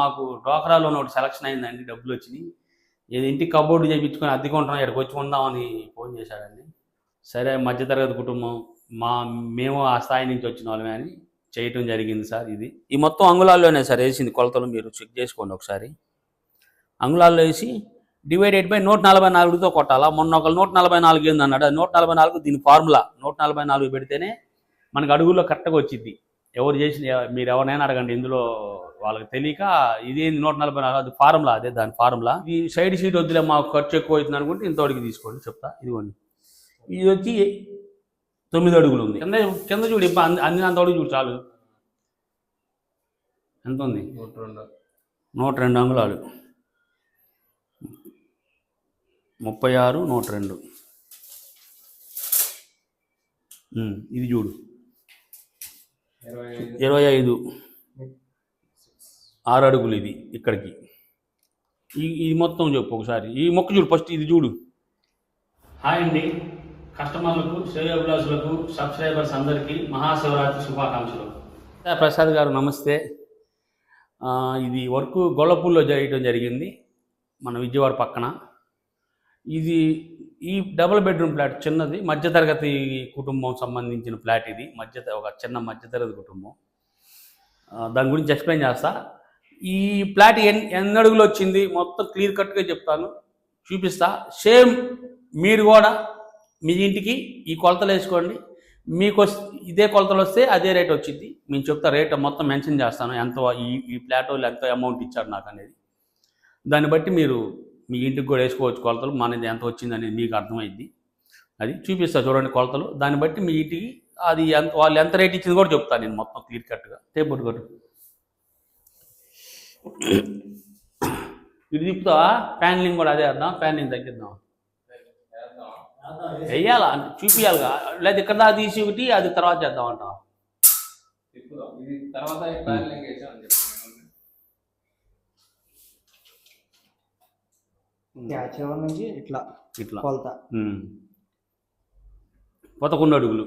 మాకు డోకరాలో ఒకటి సెలక్షన్ అయిందండి డబ్బులు వచ్చినాయి. ఇది ఇంటికి కబోర్డు చేయించుకొని అద్దెకుంటున్నాం ఇక్కడికి వచ్చి ఉందామని ఫోన్ చేశాడండి. సరే మధ్యతరగతి కుటుంబం మా మేము ఆ స్థాయి నుంచి వచ్చిన వాళ్ళమే అని చేయటం జరిగింది సార్ ఇది. ఈ మొత్తం అంగుళాల్లోనే సార్ వేసింది కొలతలు మీరు చెక్ చేసుకోండి ఒకసారి. అంగుళాల్లో వేసి డివైడెడ్ బై నూట నలభై నాలుగుతో కొట్టాలా? మొన్న ఒకళ్ళు నూట నలభై నాలుగు ఏంది అన్నాడు నూట నలభై నాలుగు దీని ఫార్ములా నూట నలభై నాలుగు పెడితేనే మనకు అడుగుల్లో కరెక్ట్గా వచ్చింది ఎవరు చేసిన మీరు ఎవరినైనా అడగండి ఇందులో వాళ్ళకి తెలియక ఇది నూట నలభై నాలుగు అది ఫార్ములా అదే దాని ఫార్ములా ఇది సైడ్ షీట్ వద్దులే మాకు ఖర్చు ఎక్కువ అవుతుంది అనుకుంటే ఇంతవరకు తీసుకోండి చెప్తా. ఇదిగోండి. ఇది వచ్చి తొమ్మిది అడుగులు ఉంది. కింద కింద చూడు ఇప్పుడు అంది అందినంత అడుగు చూడు చాలు. ఎంత ఉంది? నూట రెండు. అంగుళాలు. ముప్పై ఆరు నూట రెండు. ఇది చూడు. ఇరవై ఐదు. ఆరు అడుగులు ఇది ఇక్కడికి. ఈ ఇది మొత్తం చెప్పు ఒకసారి. ఈ మొక్క చూడు ఫస్ట్ ఇది చూడు. హాయ్ అండి. కస్టమర్లకు శ్రేయోభిలాసులకు సబ్స్క్రైబర్స్ అందరికీ మహాశివరాత్రి శుభాకాంక్షలు. ప్రసాద్ గారు నమస్తే. ఇది వర్క్ గొల్లపూల్లో చేయడం జరిగింది. మన విజయవాడ పక్కన. ఇది ఈ డబుల్ బెడ్రూమ్ ఫ్లాట్ చిన్నది. మధ్యతరగతి కుటుంబం సంబంధించిన ఫ్లాట్ ఇది. మధ్య ఒక చిన్న మధ్యతరగతి కుటుంబం. దాని గురించి ఎక్స్ప్లెయిన్ చేస్తా. ఈ ప్లాట్ ఎన్ ఎన్ని అడుగులు వచ్చింది? మొత్తం క్లియర్ కట్గా చెప్తాను. చూపిస్తా. సేమ్ మీరు కూడా మీ ఇంటికి ఈ కొలతలు వేసుకోండి. మీకు ఇదే కొలతలు వస్తే అదే రేట్ వచ్చింది. మేము చెప్తా రేట్ మొత్తం మెన్షన్ చేస్తాను. ఎంత ఈ ఈ ప్లాట్ వాళ్ళు ఎంత అమౌంట్ ఇచ్చారు నాకు అనేది. దాన్ని బట్టి మీరు మీ ఇంటికి కూడా వేసుకోవచ్చు కొలతలు. మనది ఎంత వచ్చింది మీకు అర్థమైంది అది చూపిస్తా చూడండి కొలతలు. దాన్ని బట్టి మీ ఇంటికి అది ఎంత వాళ్ళు ఎంత రేట్ ఇచ్చింది కూడా చెప్తాను నేను మొత్తం క్లియర్ కట్గా. టేప్ పట్టుకోండి ఇది తిప్పుతావా ప్యాన్లింగ్ కూడా అదే అర్థం ప్యాన్లింగ్ తగ్గిద్దాం. వెయ్యాలా? అంటే చూపియాలిగా లేదా ఇక్కడ దాకా తీసి ఒకటి అది తర్వాత చేద్దాం చివరి నుంచి ఇట్లా ఇట్లా. కొలత. పదకొండు అడుగులు.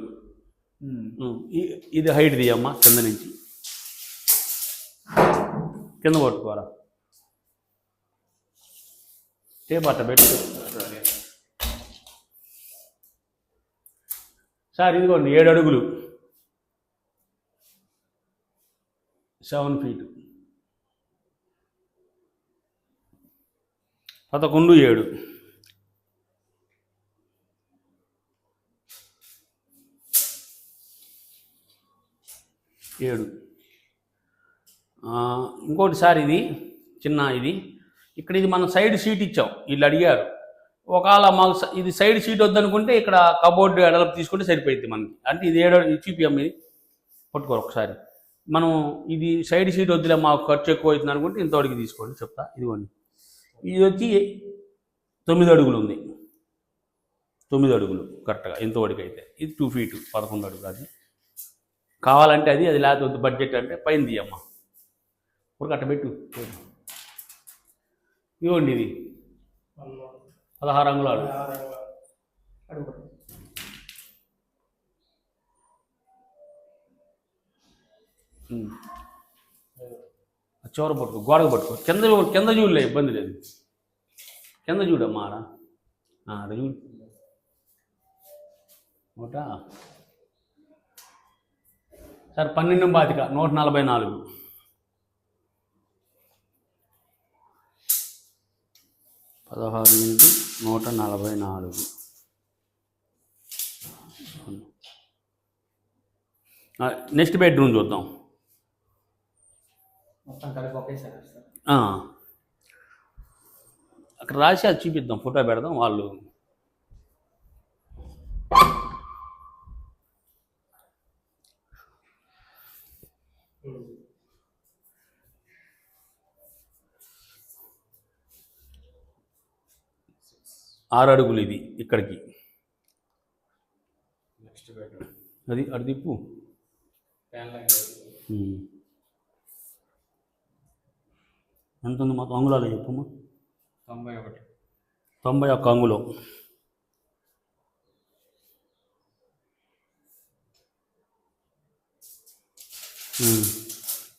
ఇది హైట్ తీయమ్మా కింద నుంచి. కింద పట్టుకోరా టేప్ అట్ట పెట్టు. సార్ ఇదిగోండి ఏడు అడుగులు. Seven feet. పదకొండు ఏడు. ఏడు. ఇంకోటి సార్ ఇది చిన్న ఇది. ఇక్కడ ఇది మనం సైడ్ సీట్ ఇచ్చాం వీళ్ళు అడిగారు. ఒకవేళ మాకు ఇది సైడ్ సీట్ వద్దనుకుంటే ఇక్కడ కబోర్డ్ ఎడలపు తీసుకుంటే సరిపోయింది మనకి. అంటే ఇది ఏడో చూపియం ఇది. పట్టుకోరు ఒకసారి. మనం ఇది సైడ్ సీట్ వద్దులే మాకు ఖర్చు ఎక్కువ అవుతుంది అనుకుంటే ఇంతవరకు తీసుకోండి చెప్తా. ఇదిగోండి. ఇది వచ్చి తొమ్మిది అడుగులు ఉంది. తొమ్మిది అడుగులు కరెక్ట్గా. ఇంతవరకు అయితే. ఇది టూ ఫీట్ పదకొండు అడుగులు అది. కావాలంటే అది అది లేకపోతే బడ్జెట్ అంటే పైన తీయమ్మా. ఊరికి అట్ట పెట్టు. ఇవ్వండి ఇది. పదహారు అంగుళాలు చివర పట్టుకో గోడకు పట్టుకో. కింద కింద చూడలే ఇబ్బంది లేదు. కింద చూడమ్మా అది చూడు. నూట సార్ పన్నెండు బాతిక నూట నలభై నాలుగు. పదహారు ఇంటూ నూట నలభై నాలుగు. నెక్స్ట్ బెడ్రూమ్ చూద్దాం. అక్కడ రాసి అది చూపిద్దాం ఫోటో పెడదాం వాళ్ళు ఆరు అడుగులు ఇది ఇక్కడికి. అది అటు తిప్పు. ప్యానలింగ్ ఉమ్. ఎంత ఉంది మొత్తం అంగుళాలు చెప్పమ్మా? తొంభై ఒకటి. తొంభై ఒక్క అంగుళం.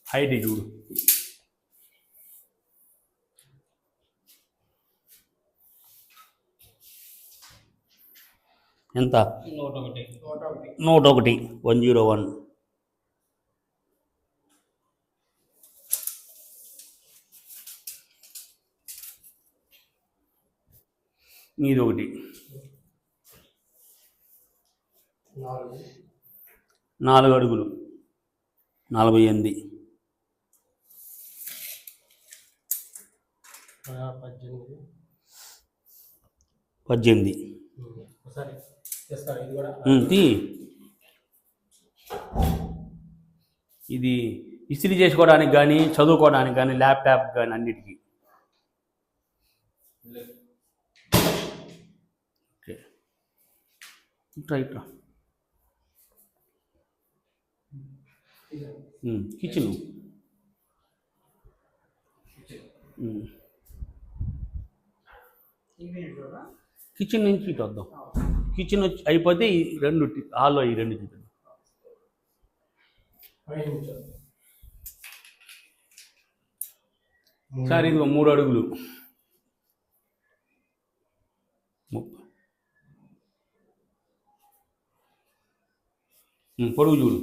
హైట్ చూడు. ఎంత? నూట ఒకటి వన్ జీరో వన్. ఇది ఒకటి నాలుగు నాలుగు అడుగులు నలభై ఎనిమిది పద్దెనిమిది ఇది తీ. ఇస్త్రీ చేసుకోవడానికి కానీ చదువుకోవడానికి కానీ ల్యాప్టాప్ కానీ అన్నిటికీ. ఓకే. ఇట్రా ఇట్రా ఉమ్, కిచెన్ కిచెన్ నుంచి ఇటు వద్దాం. కిచెన్ వచ్చి అయిపోతే ఈ రెండు హాల్లో ఈ రెండు నిమిషాలు సార్ ఇదిగో మూడు అడుగులు. పొడుగు చూడు.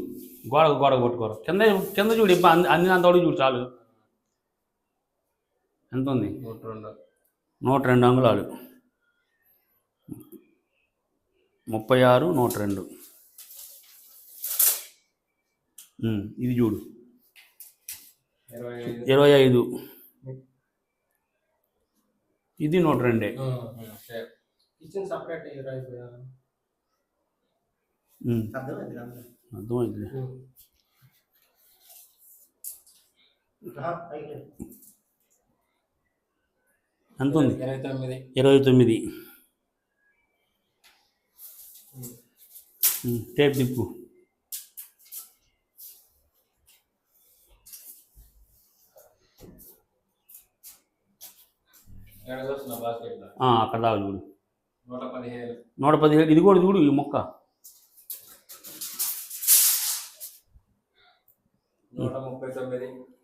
గోడ గోడ కొట్టుకోరు కింద కింద చూడు ఇప్ప అంది అందినంత అడుగు చూడు చాలు. ఎంత ఉంది? నూట రెండు. నూట రెండు అంగుళాలు. ముప్పై ఆరు నూట రెండు. ఇది చూడు. ఇరవై ఐదు. ఇది నూట రెండే. అర్థమైంది. ఎంత ఉంది? ఇరవై తొమ్మిది ఇరవై తొమ్మిది ఉమ్, టేప్ ఆ, అక్కడ దాకా చూడు. నూట పదిహేడు. ఇది కూడా చూడు ఈ మొక్క.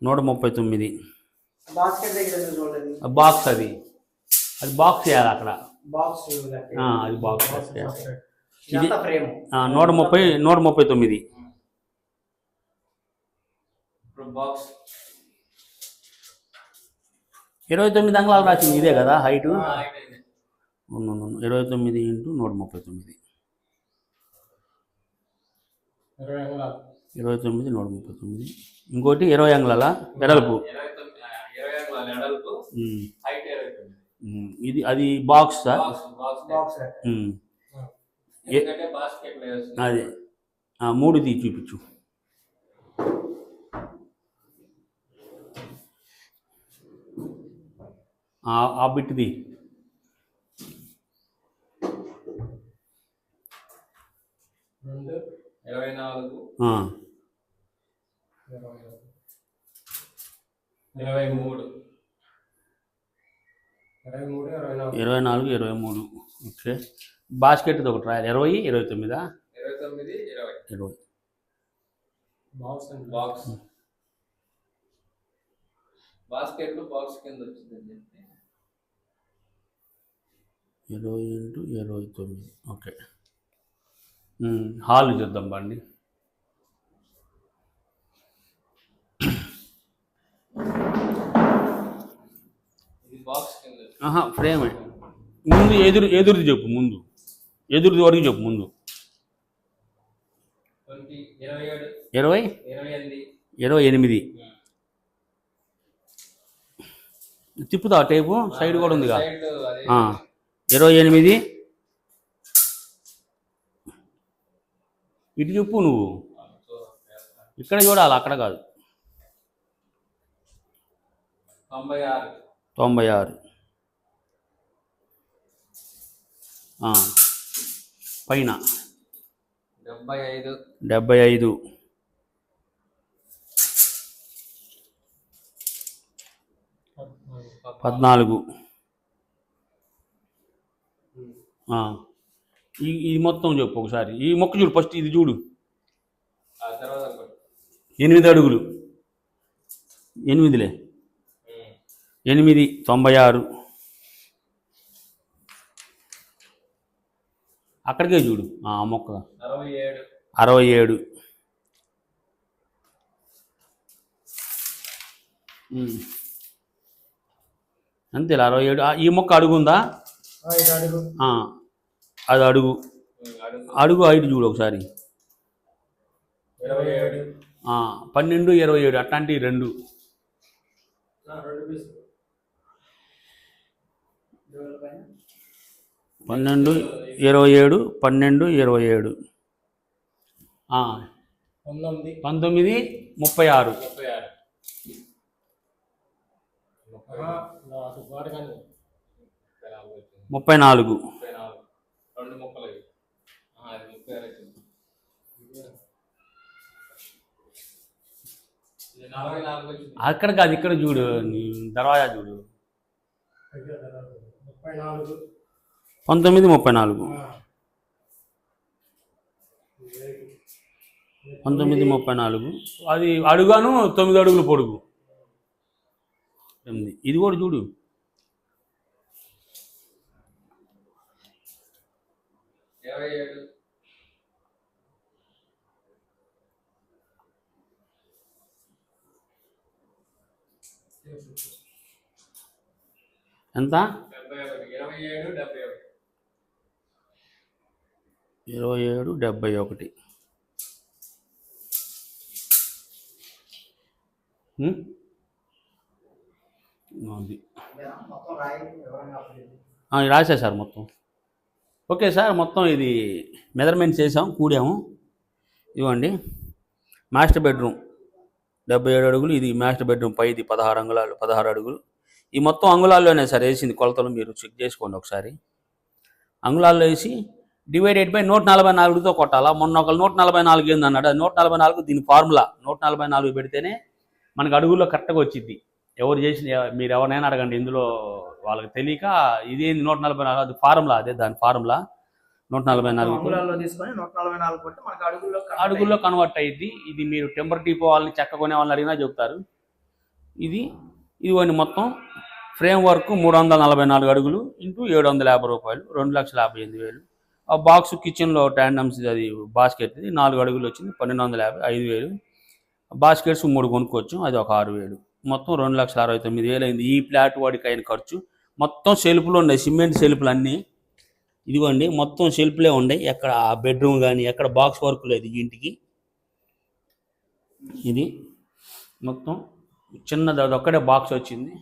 నూట ముప్పై తొమ్మిది. బాక్స్ అది. అది బాక్స్ వేయాలి అక్కడ. బాక్స్ ఆ, అది బాక్స్ ఆ, నూట ముప్పై నూట ముప్పై తొమ్మిది. ఇరవై తొమ్మిది అంగుళాలు రాసింది ఇదే కదా హైటు హైట్ ఇది. ఇరవై తొమ్మిది ఇంటూ నూట ముప్పై తొమ్మిది. ఇరవై తొమ్మిది నూట ముప్పై తొమ్మిది. ఇంకోటి ఇరవై అంగుళాల? వెడల్పు ఇది అది బాక్స్ సార్ అదే. తీ చూపించు. ఆ- బిట్ది. ఇరవై నాలుగు. ఇరవై మూడు. ఇరవై మూడు ఇరవై నాలుగు ఇరవై మూడు. ఓకే. బాస్కెట్ది ఒకటి రాయాలి. ఇరవై ఇరవై తొమ్మిదా? ఇరవై తొమ్మిది ఇరవై. ఇరవై. బాక్స్ అండి. బాక్స్. బాస్కెట్ బాక్స్ కింద ఇరవై ఇంటూ ఇరవై తొమ్మిది. ఓకే. హాల్ చూద్దాం బండి. ఇది బాక్స్ కింద వచ్చింది. ఆహా ఫ్రేమే. ముందు ఎదురు ఎదురుది చెప్పు ముందు. ఎదురుది వరకు చెప్పు ముందు. ఇరవై ఇరవై? ఎనిమిది. తిప్పుతా టేపు? సైడ్ కూడా ఉందిగా. ఇరవై ఎనిమిది. ఇటు చెప్పు నువ్వు. ఇక్కడ చూడాలి అక్కడ కాదు. తొంభై ఆరు. తొంభై ఆరు. పైన. డెబ్బై ఐదు. డెబ్బై ఐదు. పద్నాలుగు. ఈ ఇది మొత్తం చెప్పు ఒకసారి. ఈ మొక్క చూడు ఫస్ట్ ఇది చూడు. ఎనిమిది అడుగులు. ఎనిమిదిలే. ఎనిమిది తొంభై ఆరు. అక్కడికే చూడు ఆ మొక్క. అరవై ఏడు. అరవై ఏడు. ఉమ్. అంతేలా అరవై ఏడు. ఈ మొక్క అడుగుందా అది అడుగు. అడుగు. హైట్ చూడు ఒకసారి. పన్నెండు ఇరవై ఏడు అట్లాంటివి రెండు నా రెండు పీసులు పన్నెండు ఇరవై ఏడు పన్నెండు ఇరవై ఏడు. ఆ, పంతొమ్మిది. పంతొమ్మిది ముప్పై ఆరు. ముప్పై నాలుగు. అక్కడ కాదు ఇక్కడ చూడు నీ దర్వాజా చూడు. ముప్పై నాలుగు. పంతొమ్మిది ముప్పై నాలుగు. పంతొమ్మిది ముప్పై నాలుగు. అది అడుగాను తొమ్మిది అడుగులు పొడుగు. ఎనిమిది. ఇది కూడా చూడు. ఎంత? ఇరవై ఏడు డెబ్భై ఒకటి. రాసా సార్ మొత్తం. ఓకే సార్ మొత్తం ఇది మెజర్మెంట్ చేసాం కూడాము. ఇవ్వండి. మాస్టర్ బెడ్రూమ్ డెబ్బై ఏడు అడుగులు. ఇది మాస్టర్ బెడ్రూమ్ పైది పదహారు అంగుళాలు పదహారు అడుగులు. ఈ మొత్తం అంగుళాల్లోనే సార్ వేసింది కొలతలు మీరు చెక్ చేసుకోండి ఒకసారి. అంగుళాల్లో వేసి డివైడెడ్ బై నూట నలభై నాలుగుతో కొట్టాలా? మొన్న ఒక నూట నలభై నాలుగు ఏంది అన్నాడు అది నూట నలభై నాలుగు దీని ఫార్ములా నూట నలభై నాలుగు పెడితేనే మనకు అడుగుల్లో కరెక్ట్గా వచ్చింది ఎవరు చేసిన మీరు ఎవరినైనా అడగండి ఇందులో వాళ్ళకి తెలియక ఇదేంది నూట నలభై నాలుగు? అది ఫార్ములా అదే దాని ఫార్ములా నూట నలభై నాలుగు అడుగుల్లో కన్వర్ట్ అయ్యింది ఇది మీరు టెంపర్ టీపో వాళ్ళని చెక్క కొనే వాళ్ళని అడిగినా చెప్తారు. ఇది ఇదిగోండి మొత్తం. ఫ్రేమ్ వర్క్ మూడు వందల నలభై నాలుగు అడుగులు ఇంటూ ఏడు వందల యాభై రూపాయలు. రెండు లక్షల యాభై ఎనిమిది వేలు. ఆ బాక్స్ కిచెన్లో ట్యాండమ్స్ అది బాస్కెట్ ఇది నాలుగు అడుగులు వచ్చింది పన్నెండు వందల యాభై ఐదు వేలు. బాస్కెట్స్ మూడు కొనుక్కోవచ్చు అది ఒక ఆరు వేలు. మొత్తం రెండు లక్షల అరవై తొమ్మిది వేలు అయింది. ఈ ఫ్లాట్ వాడికి అయిన ఖర్చు. మొత్తం సెల్ఫ్లు ఉన్నాయి సిమెంట్ సెల్ఫ్లు అన్నీ. ఇదిగోండి మొత్తం సెల్ఫ్లే ఉన్నాయి. ఎక్కడ ఆ బెడ్రూమ్ కానీ ఎక్కడ బాక్స్ వర్క్ లేదు ఇంటికి. ఇది మొత్తం చిన్నది అది ఒక్కడే బాక్స్ వచ్చింది.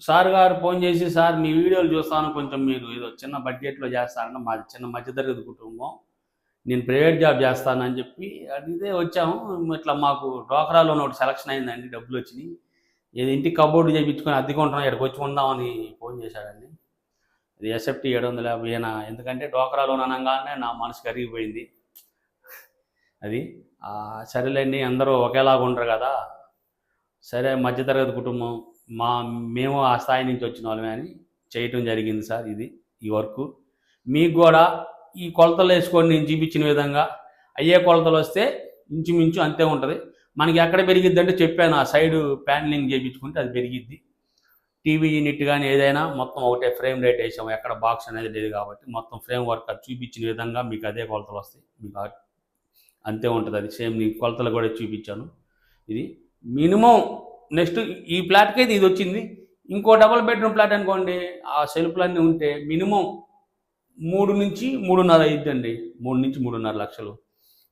సార్ గారు ఫోన్ చేసి సార్ మీ వీడియోలు చూస్తాను. కొంచెం మీరు ఏదో చిన్న బడ్జెట్లో చేస్తారన్న మాది చిన్న మధ్యతరగతి కుటుంబం. నేను ప్రైవేట్ జాబ్ చేస్తానని చెప్పి అడిగితే వచ్చాము. ఇట్లా మాకు డోకరాలో ఒకటి సెలక్షన్ అయిందండి. డబ్బులు వచ్చినాయి. ఏది ఇంటికి కబోర్డు చేయించుకొని అద్దెకుంటున్నాం ఇక్కడికి వచ్చి ఉందామని ఫోన్ చేశాడండి. అది ఎస్ఎఫ్టీ ఏడు వందల యాభై అయినా ఎందుకంటే డోకరాలో అనగానే నా మనసు కరిగిపోయింది. అది సరేలేండి అందరూ ఒకేలాగా ఉండరు కదా. సరే మధ్యతరగతి కుటుంబం. మా మేము ఆ స్థాయి నుంచి వచ్చిన వాళ్ళమే అని చేయటం జరిగింది సార్ ఇది ఈ వర్క్. మీకు కూడా ఈ కొలతలు వేసుకొని నేను చూపించిన విధంగా అయ్యే కొలతలు వస్తే ఇంచుమించు అంతే ఉంటుంది. మనకి ఎక్కడ పెరిగిద్ది అంటే చెప్పాను ఆ సైడ్ ప్యానలింగ్ చేయించుకుంటే అది పెరిగిద్ది. టీవీ యూనిట్ కానీ ఏదైనా మొత్తం ఒకటే ఫ్రేమ్ రేట్ వేసాము ఎక్కడ బాక్స్ అనేది లేదు కాబట్టి మొత్తం ఫ్రేమ్ వర్క్ అది చూపించిన విధంగా మీకు అదే కొలతలు వస్తాయి. మీకు అంతే ఉంటుంది అది. సేమ్ నీ కొలతలు కూడా చూపించాను. ఇది మినిమం నెక్స్ట్ ఈ ఫ్లాట్కి అయితే ఇది వచ్చింది. ఇంకో డబుల్ బెడ్రూమ్ ఫ్లాట్ అనుకోండి ఆ సెల్ఫ్లన్నీ ఉంటే మినిమం మూడు నుంచి మూడున్నర అయిద్దండి. మూడు నుంచి మూడున్నర లక్షలు.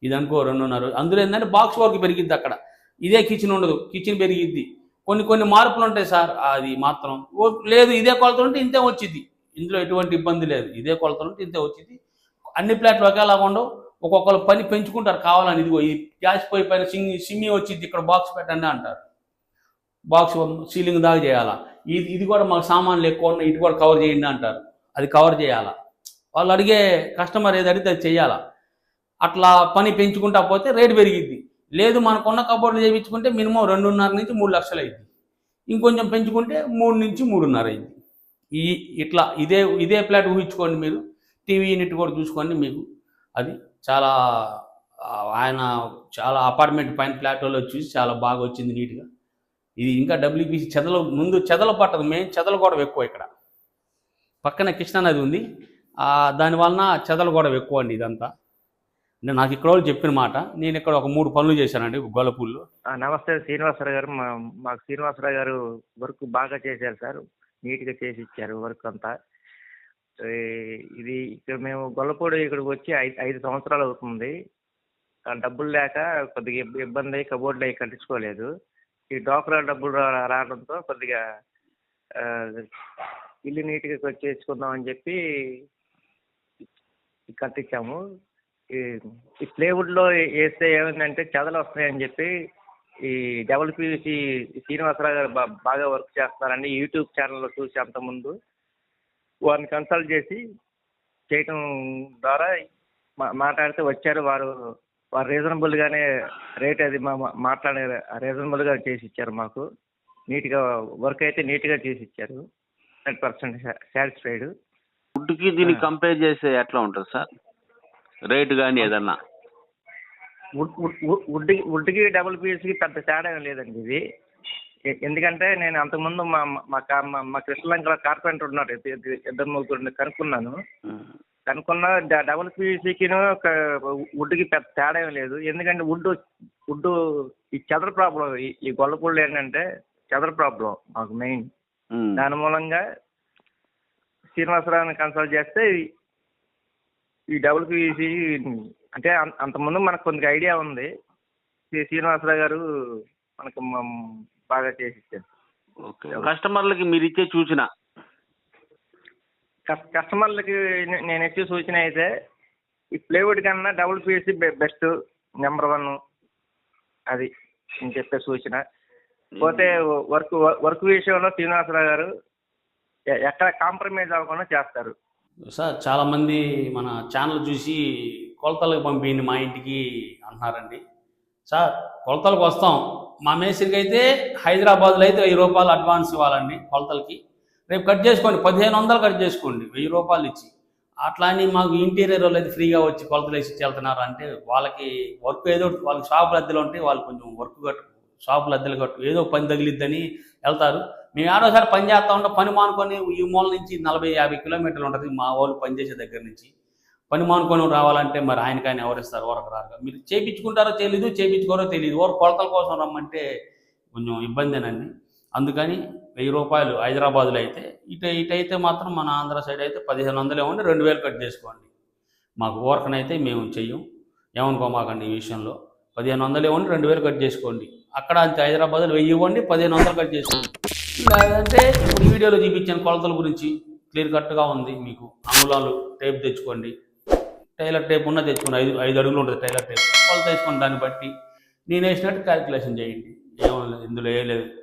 ఇది అనుకో రెండున్నర. అందులో ఏంటంటే బాక్స్ వర్క్ పెరిగిద్ది అక్కడ. ఇదే కిచెన్ ఉండదు. కిచెన్ పెరిగిద్ది. కొన్ని కొన్ని మార్పులు ఉంటాయి సార్ అది మాత్రం. ఓ లేదు ఇదే కొలతలు ఉంటే ఇంతే వచ్చింది ఇందులో ఎటువంటి ఇబ్బంది లేదు. ఇదే కొలతలు ఉంటే ఇంతే వచ్చింది అన్ని ప్లాట్లు ఒకేలాగా ఉండవు. ఒక్కొక్కరు పని పెంచుకుంటారు కావాలని. ఇదిగో ఈ గ్యాస్ పోయి పైన సిమ్మి వచ్చింది ఇక్కడ బాక్స్ పెట్టండి అంటారు. బాక్స్ సీలింగ్ దాకా చేయాలా? ఇది ఇది కూడా మాకు సామాన్లు ఎక్కువ ఉన్నాయి ఇటు కూడా కవర్ చేయండి అంటారు. అది కవర్ చేయాలా? వాళ్ళు అడిగే కస్టమర్ ఏది అడిగితే అది చేయాలా అట్లా పని పెంచుకుంటా పోతే రేటు పెరిగిద్ది. లేదు మనకున్న కబోర్డులు చేయించుకుంటే మినిమం రెండున్నర నుంచి మూడు లక్షలు అయింది ఇంకొంచెం పెంచుకుంటే మూడు నుంచి మూడున్నర అయింది ఈ ఇట్లా ఇదే ఇదే ప్లాట్ ఊహించుకోండి మీరు. టీవీ యూనిట్ కూడా చూసుకోండి మీకు. అది చాలా ఆయన చాలా అపార్ట్మెంట్ పైన ఫ్లాట్ వాళ్ళు చూసి చాలా బాగా వచ్చింది నీట్గా ఇది ఇంకా డబ్ల్యూబీసీ చెదలు ముందు చెదలు పట్టదు మెయిన్ చెదలు కూడా ఎక్కువ ఇక్కడ. పక్కన కృష్ణా నది ఉంది. దాని వలన చెదలు కూడా ఎక్కువ అండి ఇదంతా. నేను నాకు ఇక్కడ వాళ్ళు చెప్పిన మాట. నేను ఇక్కడ ఒక మూడు పనులు చేశానండి గొల్లపూల్లో ఆ, నమస్తే శ్రీనివాసరావు గారు. మా మాకు శ్రీనివాసరావు గారు వర్క్ బాగా చేశారు సార్. నీట్గా చేసి ఇచ్చారు వర్క్ అంతా. ఇది ఇక్కడ మేము గొల్లపూడి ఇక్కడికి వచ్చి ఐదు ఐదు సంవత్సరాలు అవుతుంది. ఆ, డబ్బులు లేక కొద్దిగా ఇబ్బంది అయ్యి కబోర్డ్లు అవి కట్టించుకోలేదు. ఈ డోక్రా డబ్బులు రా- రావడంతో కొద్దిగా ఇల్లు నీట్గా చేసుకుందాం అని చెప్పి కట్టించాము. ఈ ఈ ప్లేవుడ్లో వేస్తే ఏమైందంటే చెదలు వస్తాయని చెప్పి ఈ డబ్ల్యూపీసీ శ్రీనివాసరావు గారు బాగా వర్క్ చేస్తున్నారని యూట్యూబ్ ఛానల్లో చూసి అంతకుముందు వారిని కన్సల్ట్ చేసి చేయటం ద్వారా మా- మాట్లాడితే వచ్చారు వారు వారు రీజనబుల్గానే రేట్ అది మా మాట్లాడే రీజనబుల్గా చేసి ఇచ్చారు మాకు. నీట్గా వర్క్ అయితే నీట్గా చేసి ఇచ్చారు హండ్రెడ్ పర్సెంట్ సాటిస్ఫైడ్. వుడ్కి దీనికి కంపేర్ చేస్తే ఎట్లా ఉంటుంది సార్? రేటు కానీ ఏదన్నా? వుడ్ వుడ్ వుడ్ వుడ్కి వుడ్కి డబుల్ పీస్కి పెద్ద తేడా ఏం లేదండి ఇది. ఎందుకంటే నేను అంతకుముందు మా మా కా- మా- కృష్ణలంకలో కార్పెంటర్ ఉన్నారు ఇద్ద- ఇద్ద- ఇద్దరు ముగ్గురు కనుక్కున్నాను. కనుక్కున్న డబుల్ పీసీకిను వుడ్కి పెద్ద తేడా ఏం లేదు. ఎందుకంటే వుడ్ వుడ్ ఈ చెదర ప్రాబ్లం ఈ గొల్లపూళ్ళు ఏంటంటే చెదర ప్రాబ్లం మాకు మెయిన్. దాని మూలంగా శ్రీనివాసరావుని కన్సల్ట్ చేస్తే ఈ- ఈ డబుల్ పీసీ అంటే అంతకుముందు మనకు కొంత ఐడియా ఉంది. శ్రీ- శ్రీనివాసరావు గారు మనకు బాగా చేసి ఇచ్చారు. కస్టమర్లకి మీరు ఇచ్చే సూచన. కస్టమర్లకి నేను ఇచ్చే సూచన అయితే ఈ ప్లేవుడ్ కన్నా double piece best number one అది నేను చెప్పే సూచన. పోతే వర్క్ వర్క్ విషయంలో శ్రీనివాసరావు గారు ఎక్కడ కాంప్రమైజ్ అవ్వకుండా చేస్తారు. సార్ చాలామంది మన ఛానల్ చూసి కొలతలకు పంపిండి మా ఇంటికి అంటున్నారండి. సార్ కొలతలకు వస్తాం. మా మేస్త్రికి అయితే హైదరాబాద్లో అయితే వెయ్యి రూపాయలు అడ్వాన్స్ ఇవ్వాలండి కొలతలకి. రేపు కట్ చేసుకోండి పదిహేను వందలు కట్ చేసుకోండి వెయ్యి రూపాయలు ఇచ్చి. అట్లా అని మాకు ఇంటీరియర్ వాళ్ళు అయితే ఫ్రీగా వచ్చి కొలతలు వేసి వెళ్తున్నారు అంటే వాళ్ళకి వర్క్ ఏదో వాళ్ళకి షాపులు అద్దెలు ఉంటే వాళ్ళు కొంచెం వర్క్ కట్టు షాపులు అద్దెలు కట్టు ఏదో పని తగిలిద్దని వెళ్తారు. మేము ఆడోసారి పని చేస్తా ఉంటాం పని మానుకొని ఈ మూల నుంచి నలభై యాభై కిలోమీటర్లు ఉంటుంది మా వాళ్ళు పనిచేసే దగ్గర నుంచి. పని మానుకొని రావాలంటే మరి ఆయనకాయన ఎవరిస్తారు ఊరకు రారు. మీరు చేయించుకుంటారో తెలీదు చేయించుకోరో తెలియదు ఊరు కొలతల కోసం రమ్మంటే కొంచెం ఇబ్బందేనండి. అందుకని వెయ్యి రూపాయలు హైదరాబాద్లో అయితే ఇటు ఇటైతే మాత్రం మన ఆంధ్ర సైడ్ అయితే పదిహేను వందలు ఇవ్వండి రెండు వేలు కట్ చేసుకోండి. మాకు ఊరకనైతే మేము చెయ్యం. ఏమనుకోమాకండి ఈ విషయంలో. పదిహేను వందలు ఇవ్వండి రెండు వేలు కట్ చేసుకోండి. అక్కడ అంతే హైదరాబాద్లో వెయ్యి ఇవ్వండి పదిహేను వందలు కట్ చేసుకోండి. లేదంటే ఇప్పుడు ఈ వీడియోలో చూపించాను కొలతల గురించి క్లియర్ కట్గా ఉంది మీకు. అంగుళాలు టేప్ తెచ్చుకోండి. టైలర్ టేప్ ఉన్న తెచ్చుకోండి. ఐదు ఐదు అడుగులు ఉంటుంది టైలర్ టేప్. కొలత తెచ్చుకోండి దాన్ని బట్టి. నేను వేసినట్టు క్యాలిక్యులేషన్ చేయండి. ఏమో లేదు ఇందులో వేయలేదు లేదు.